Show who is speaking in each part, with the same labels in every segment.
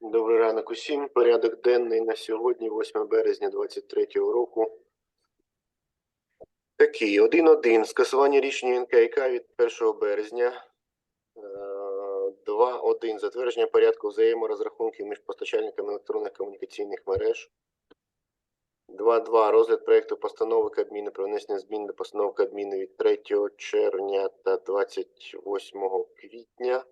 Speaker 1: Добрий ранок усім. Порядок денний на сьогодні, 8 березня 2023 року. Такий 1.1. Скасування рішення НКК від 1 березня. Е, 2.1. Затвердження порядку взаєморозрахунків між постачальниками електронних комунікаційних мереж. 2.2. Розгляд проекту постанови Кабміну про внесення змін до постанови Кабміну від 3 червня та 28 квітня.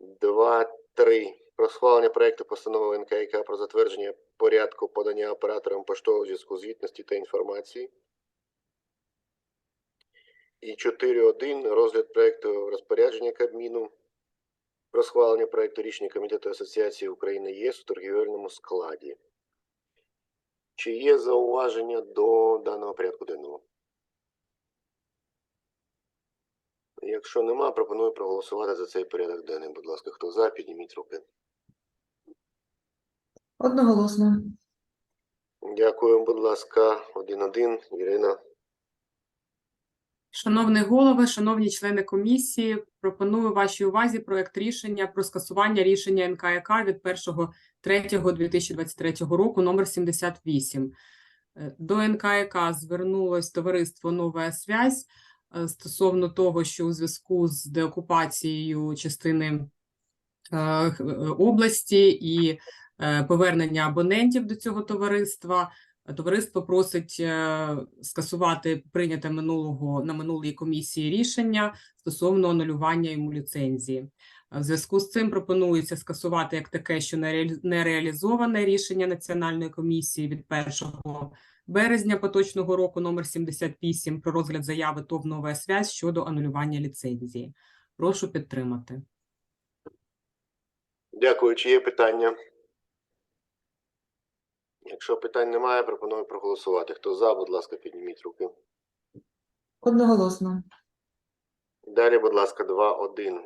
Speaker 1: 2.3. Про схвалення проекту постанови НКК про затвердження порядку подання операторам поштового зв'язку звітності та інформації. І 4.1. Розгляд проекту розпорядження Кабміну про схвалення проекту рішення Комітету Асоціації України ЄС у торгівельному складі. Чи є зауваження до даного порядку денного? Якщо нема, пропоную проголосувати за цей порядок денний. Будь ласка, хто за, підніміть руки.
Speaker 2: Одноголосно.
Speaker 1: Дякую, будь ласка, один-один. Ірина.
Speaker 3: Шановний голови, шановні члени комісії, пропоную вашій увазі проект рішення про скасування рішення НКК від 1.3.2023 року номер 78. Е, До НКК звернулось товариство «Нова связь» стосовно того, що у зв'язку з деокупацією частини е, е, області і е, повернення абонентів до цього товариства Товариство просить е, скасувати прийняте минулого на минулій комісії рішення стосовно анулювання йому ліцензії. Е, В зв'язку з цим пропонується скасувати як таке, що не реалі- не реалізоване рішення національної комісії від 1 березня поточного року номер 78 про розгляд заяви ТОВ «Нова связь» щодо анулювання ліцензії. Прошу підтримати.
Speaker 1: Дякую. Чи є питання? Якщо питань немає, пропоную проголосувати. Хто за, будь ласка, підніміть руки.
Speaker 2: Одноголосно.
Speaker 1: Далі, будь ласка, 2-1.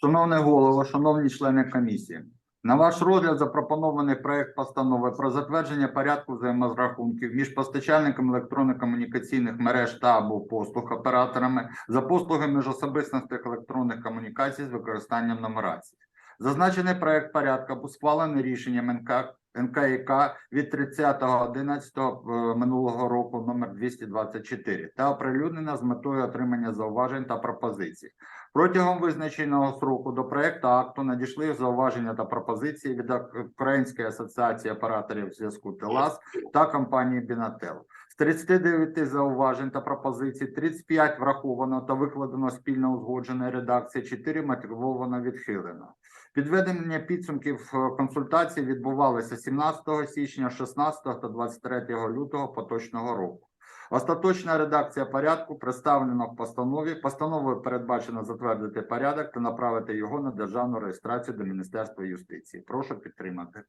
Speaker 4: Шановний голово, шановні члени комісії, на ваш розгляд запропонований проект постанови про затвердження порядку взаємозрахунків між постачальниками електронно-комунікаційних мереж та або послуг операторами за послуги міжособистих електронних комунікацій з використанням нумерації. Зазначений проект порядку був схвалений рішенням НК НКІК від 30.11 минулого року номер 224 та оприлюднена з метою отримання зауважень та пропозицій. Протягом визначеного сроку до проекту акту надійшли зауваження та пропозиції від Української асоціації операторів зв'язку ТЕЛАС та компанії Бінател. З 39 зауважень та пропозицій 35 враховано та викладено спільно узгодженої редакції, 4 мотивовано відхилено. Підведення підсумків е, консультацій відбувалося 17 січня, 16 та 23 лютого поточного року. Остаточна редакція порядку представлена в постанові. Постановою передбачено затвердити порядок та направити його на державну реєстрацію до Міністерства юстиції. Прошу підтримати.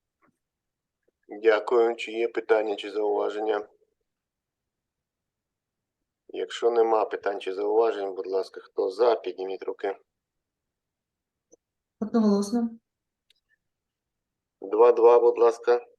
Speaker 1: Дякую. Чи є питання чи зауваження? Якщо нема питань чи зауважень, будь ласка, хто за, підніміть руки.
Speaker 2: Одноголосно.
Speaker 1: 2-2, будь ласка.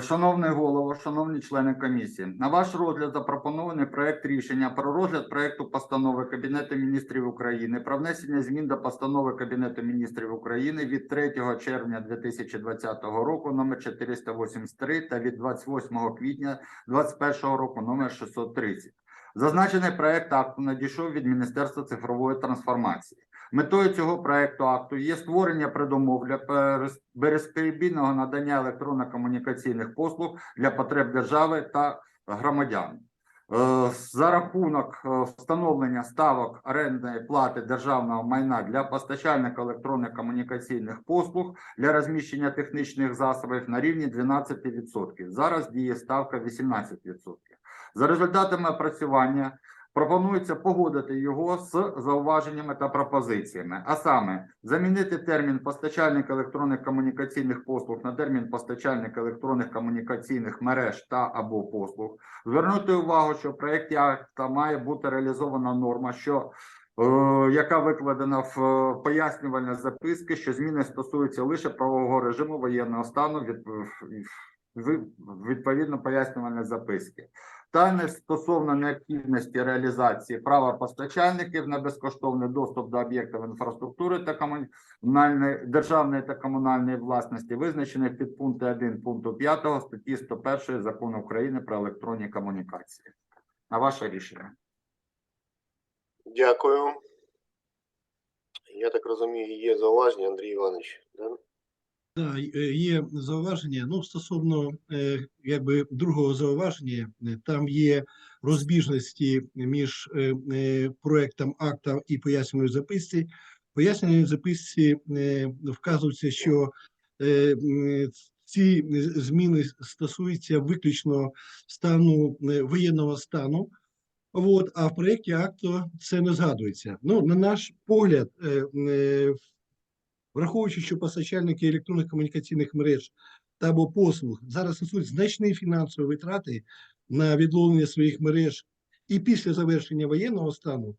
Speaker 4: Шановний голово, шановні члени комісії, на ваш розгляд запропонований проект рішення про розгляд проекту постанови Кабінету міністрів України про внесення змін до постанови Кабінету міністрів України від 3 червня 2020 року номер 483 та від 28 квітня 2021 року номер 630. Зазначений проект акту надійшов від Міністерства цифрової трансформації. Метою цього проекту акту є створення предумов для безперебійного надання електронно-комунікаційних послуг для потреб держави та громадян. Е, За рахунок е, встановлення ставок орендної плати державного майна для постачальника електронних комунікаційних послуг для розміщення технічних засобів на рівні 12%. Зараз діє ставка 18%. За результатами опрацювання Пропонується погодити його з зауваженнями та пропозиціями, а саме замінити термін постачальник електронних комунікаційних послуг на термін постачальник електронних комунікаційних мереж та або послуг. Звернути увагу, що в проєкті акта має бути реалізована норма, що е, яка викладена в е, пояснювальній записки, що зміни стосуються лише правового режиму воєнного стану від, відповідно пояснювальної записки. Питання стосовно необхідності реалізації права постачальників на безкоштовний доступ до об'єктів інфраструктури та комунальної державної та комунальної власності, визначених під пункти 1 пункту 5 статті 101 Закону України про електронні комунікації. На ваше рішення.
Speaker 1: Дякую. Я так розумію, є зауваження, Андрій Іванович. Да?
Speaker 2: Да, е, є зауваження. Ну, стосовно е, якби другого зауваження, е, там є розбіжності між проектом акта і пояснювальною записці. В Пояснювальній записці вказується, що ці зміни стосуються виключно стану воєнного стану. От, а в проєкті акту це не згадується. Ну, на наш погляд, враховуючи, що постачальники електронних комунікаційних мереж та або послуг зараз несуть значні фінансові витрати на відновлення своїх мереж і після завершення воєнного стану,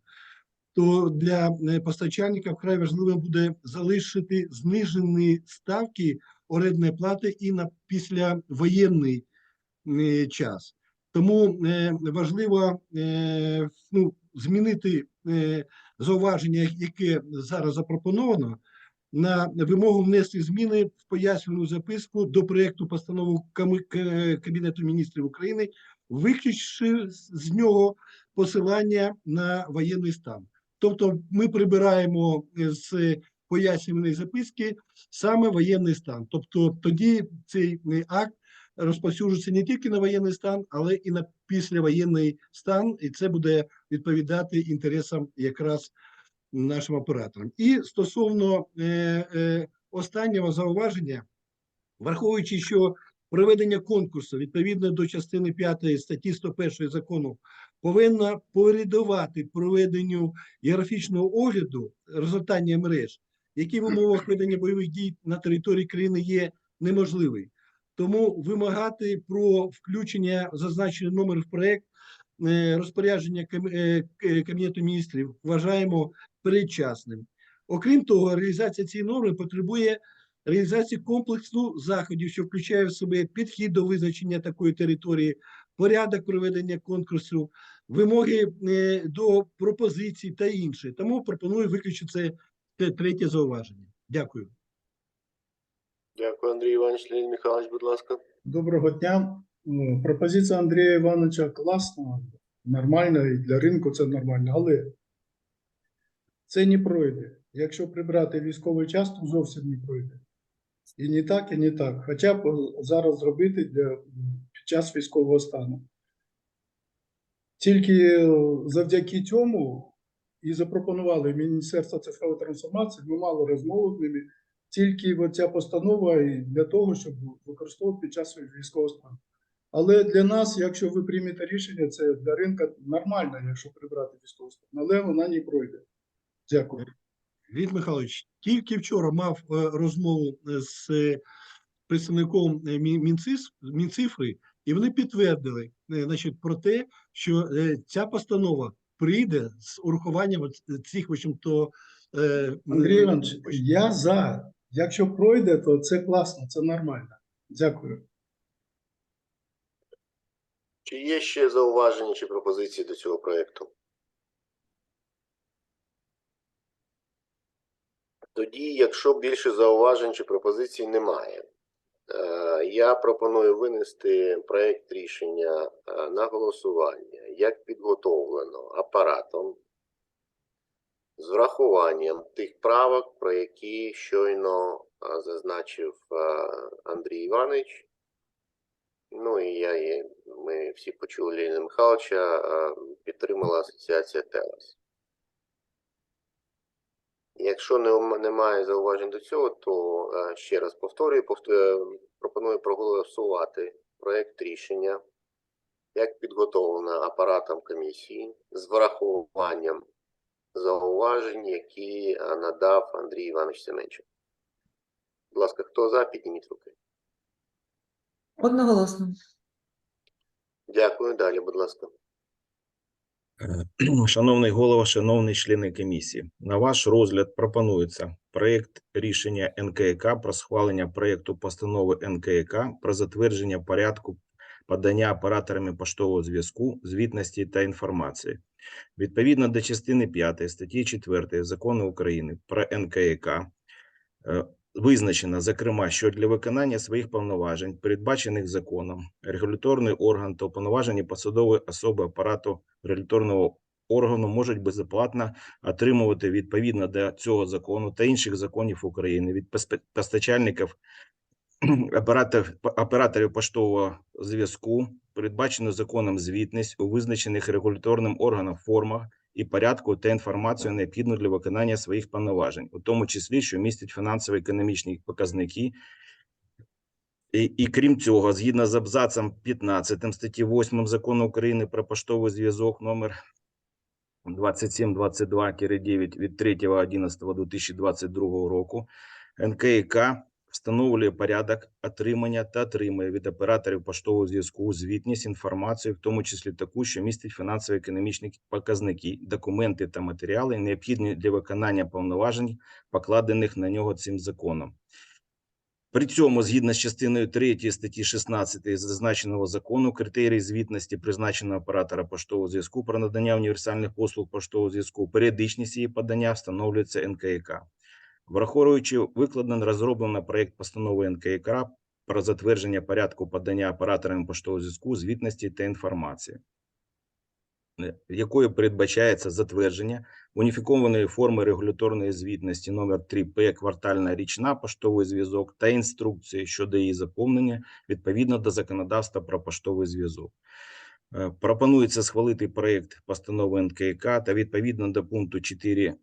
Speaker 2: то для е, постачальника вкрай важливо буде залишити знижені ставки орендної плати і на післявоєнний е, час. Тому е, важливо ну, змінити зауваження, яке зараз запропоновано, на вимогу внести зміни в пояснювальну записку до проекту постанови Кабінету міністрів України, виключивши з- з нього посилання на воєнний стан. Тобто ми прибираємо е, з пояснювальної записки саме воєнний стан. Тобто тоді цей е, акт розповсюджується не тільки на воєнний стан, але і на післявоєнний стан, і це буде відповідати інтересам якраз нашим операторам. І стосовно е, е, останнього зауваження, враховуючи, що проведення конкурсу відповідно до частини 5 статті 101 закону повинна порядувати проведенню географічного огляду розгортання мереж, які в умовах ведення бойових дій на території країни є неможливий. Тому вимагати про включення зазначений номер в проект е, розпорядження Кабінету міністрів вважаємо передчасним. Окрім того, реалізація цієї норми потребує реалізації комплексу заходів, що включає в себе підхід до визначення такої території, порядок проведення конкурсу, вимоги е, до пропозицій та інше. Тому пропоную виключити це, це третє зауваження. Дякую.
Speaker 1: Дякую, Андрій Іванович. Леонід Михайлович, будь ласка.
Speaker 5: Доброго дня. Ну, Пропозиція Андрія Івановича класна, нормальна, і для ринку це нормально, але це не пройде. Якщо прибрати військовий час, то зовсім не пройде. І не так, і не так. Хоча б зараз зробити для, під час військового стану. Тільки завдяки цьому і запропонували Міністерство цифрової трансформації, ми мали розмову з ними, тільки ця постанова для того, щоб використовувати під час військового стану. Але для нас, якщо ви приймете рішення, це для ринку нормально, якщо прибрати військовий стан, але вона не пройде. Дякую.
Speaker 2: Віктор Михайлович, тільки вчора мав е, розмову е, з е, представником Мі- Мінциф- Мінцифри, і вони підтвердили значить, про те, що ця постанова прийде з урахуванням цих, в общем-то, е,
Speaker 5: Андрій Іванович, я за. Якщо пройде, то це класно, це нормально. Дякую.
Speaker 1: Чи є ще зауваження чи пропозиції до цього проекту? Тоді, якщо більше зауважень чи пропозицій немає, е, я пропоную винести проект рішення е, на голосування, як підготовлено апаратом з врахуванням тих правок, про які щойно е, зазначив Андрій Іванович. Ну і я ми всі почули Леоніда Михайловича, підтримала асоціація ТЕЛАС. Якщо немає зауважень до цього, то е, ще раз повторюю, повтор- е, пропоную проголосувати проект рішення, як підготовлено апаратом комісії з врахуванням зауважень, які е, надав Андрій Іванович Семенчик. Будь ласка, хто за, підніміть руки.
Speaker 6: Одноголосно.
Speaker 1: Дякую. Далі, будь ласка.
Speaker 7: Е, Шановний голово, шановні члени комісії, на ваш розгляд пропонується проєкт рішення НКК про схвалення проєкту постанови НКК про затвердження порядку подання операторами поштового зв'язку, звітності та інформації. Відповідно до частини 5 статті 4 Закону України про НКК е, визначено, зокрема, що для виконання своїх повноважень, передбачених законом, регуляторний орган та уповноважені посадові особи апарату регуляторного органу можуть безоплатно отримувати відповідно до цього закону та інших законів України від постачальників операторів, операторів поштового зв'язку, передбачено законом звітність у визначених регуляторним органом формах і порядку та інформацію необхідну для виконання своїх повноважень, у тому числі, що містять фінансово-економічні показники. І, і крім цього, згідно з абзацом 15 статті 8 Закону України про поштовий зв'язок номер 2722-9 від 3.11.2022 року, НКК встановлює порядок отримання та отримує від операторів поштового зв'язку звітність інформацію, в тому числі таку, що містить фінансово-економічні показники, документи та матеріали, необхідні для виконання повноважень, покладених на нього цим законом. При цьому, згідно з частиною 3 статті 16 зазначеного закону, критерії звітності призначеного оператора поштового зв'язку про надання універсальних послуг поштового зв'язку, періодичність її подання встановлюється НКК. Враховуючи викладено, розроблено проект постанови НКК про затвердження порядку подання операторами поштового зв'язку, звітності та інформації, якою передбачається затвердження уніфікованої форми регуляторної звітності номер 3П квартальна річна поштовий зв'язок та інструкції щодо її заповнення відповідно до законодавства про поштовий зв'язок. Е, Пропонується схвалити проект постанови НКК та відповідно до пункту 4 е,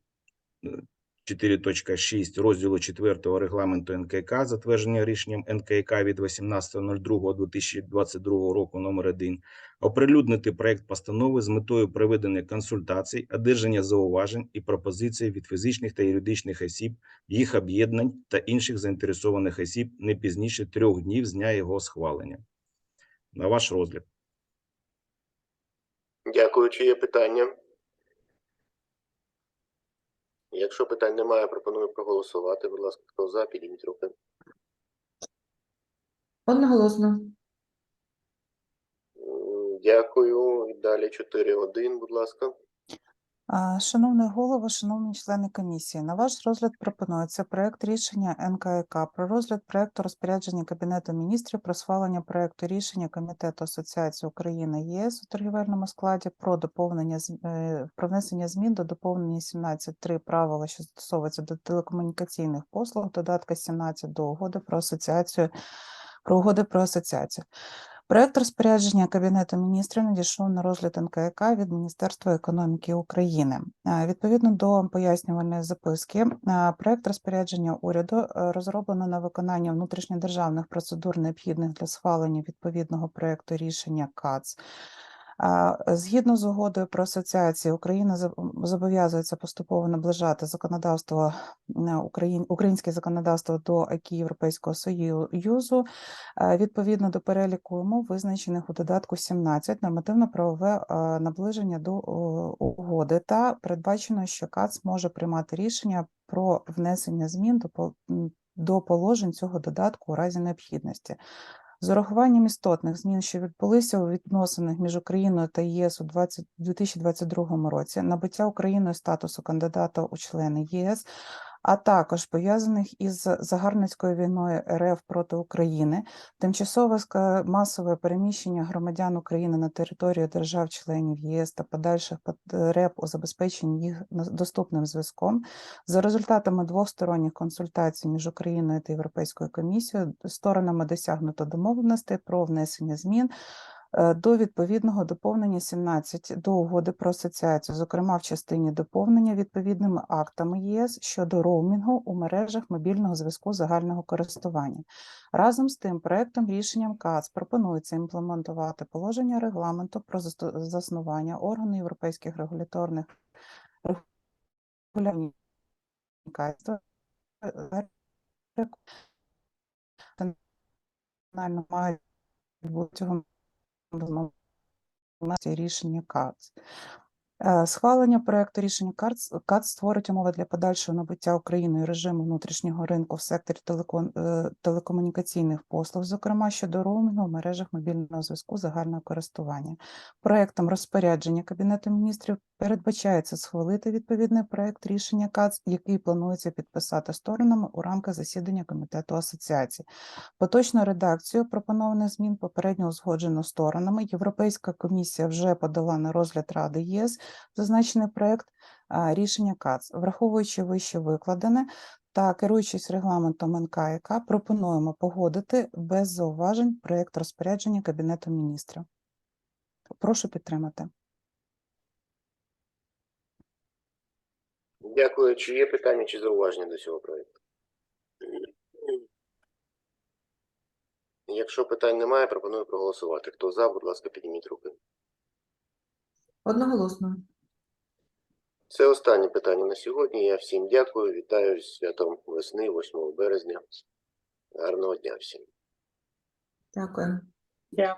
Speaker 7: 4.6 розділу 4 регламенту НКК, затвердження рішенням НКК від 18.02.2022 року номер 1, оприлюднити проект постанови з метою проведення консультацій, одержання зауважень і пропозицій від фізичних та юридичних осіб, їх об'єднань та інших заінтересованих осіб не пізніше трьох днів з дня його схвалення. На ваш розгляд.
Speaker 1: Дякую. Чи є питання? Якщо питань немає, пропоную проголосувати. Будь ласка, хто за, підніміть руки.
Speaker 6: Одноголосно.
Speaker 1: Дякую. І далі 4.1, будь ласка.
Speaker 8: Шановний голово, шановні члени комісії, на ваш розгляд пропонується проект рішення НКК про розгляд проекту розпорядження Кабінету міністрів про схвалення проекту рішення Комітету Асоціації України ЄС у торгівельному складі про доповнення е, про внесення змін до доповнення 17.3 правила, що застосовуються до телекомунікаційних послуг, додатка 17 до угоди про асоціацію про угоди про асоціацію. Проект розпорядження Кабінету міністрів надійшов на розгляд НКК від Міністерства економіки України. Відповідно до пояснювальної записки, проект розпорядження уряду е, розроблено на виконання внутрішньодержавних процедур, необхідних для схвалення відповідного проекту рішення КАЦ. Згідно з угодою про асоціацію, Україна зоб- зобов'язується поступово наближати законодавство Україн, українське законодавство до АКІ Європейського Союзу відповідно до переліку умов, визначених у додатку 17, нормативно-правове наближення до угоди та передбачено, що КАЦ може приймати рішення про внесення змін до до положень цього додатку у разі необхідності. З урахуванням істотних змін, що відбулися у відносинах між Україною та ЄС у 20 2022 році, набуття Україною статусу кандидата у члени ЄС, а також пов'язаних із загарбницькою війною РФ проти України, тимчасове масове переміщення громадян України на територію держав-членів ЄС та подальших потреб у забезпеченні їх доступним зв'язком, за результатами двосторонніх консультацій між Україною та Європейською комісією сторонами досягнуто домовленостей про внесення змін до відповідного доповнення 17 до угоди про асоціацію, зокрема в частині доповнення відповідними актами ЄС щодо роумінгу у мережах мобільного зв'язку загального користування. Разом з тим, проектом рішенням КАЦ пропонується імплементувати положення регламенту про заснування органу європейських регуляторних регулярних мають бути цього рішення КАЦ. Е, Схвалення проекту рішення КАЦ, створить умови для подальшого набуття Україною режиму внутрішнього ринку в секторі е, телекомунікаційних послуг, зокрема щодо роумінгу в мережах мобільного зв'язку загального користування. Проектом розпорядження Кабінету міністрів передбачається схвалити відповідний проект рішення КАЦ, який планується підписати сторонами у рамках засідання комітету асоціації. Поточну редакцію пропонованих змін попередньо узгоджено сторонами. Європейська комісія вже подала на розгляд Ради ЄС зазначений проект рішення КАЦ. Враховуючи вище викладене та керуючись регламентом НКК, пропонуємо погодити без зауважень проект розпорядження Кабінету міністрів. Прошу підтримати.
Speaker 1: Дякую. Чи є питання чи зауваження до цього проекту? Якщо питань немає, пропоную проголосувати. Хто за, будь ласка, підніміть руки.
Speaker 6: Одноголосно.
Speaker 1: Це останнє питання на сьогодні. Я всім дякую. Вітаю з святом весни, 8 березня. Гарного дня всім.
Speaker 6: Дякую.
Speaker 3: Дякую.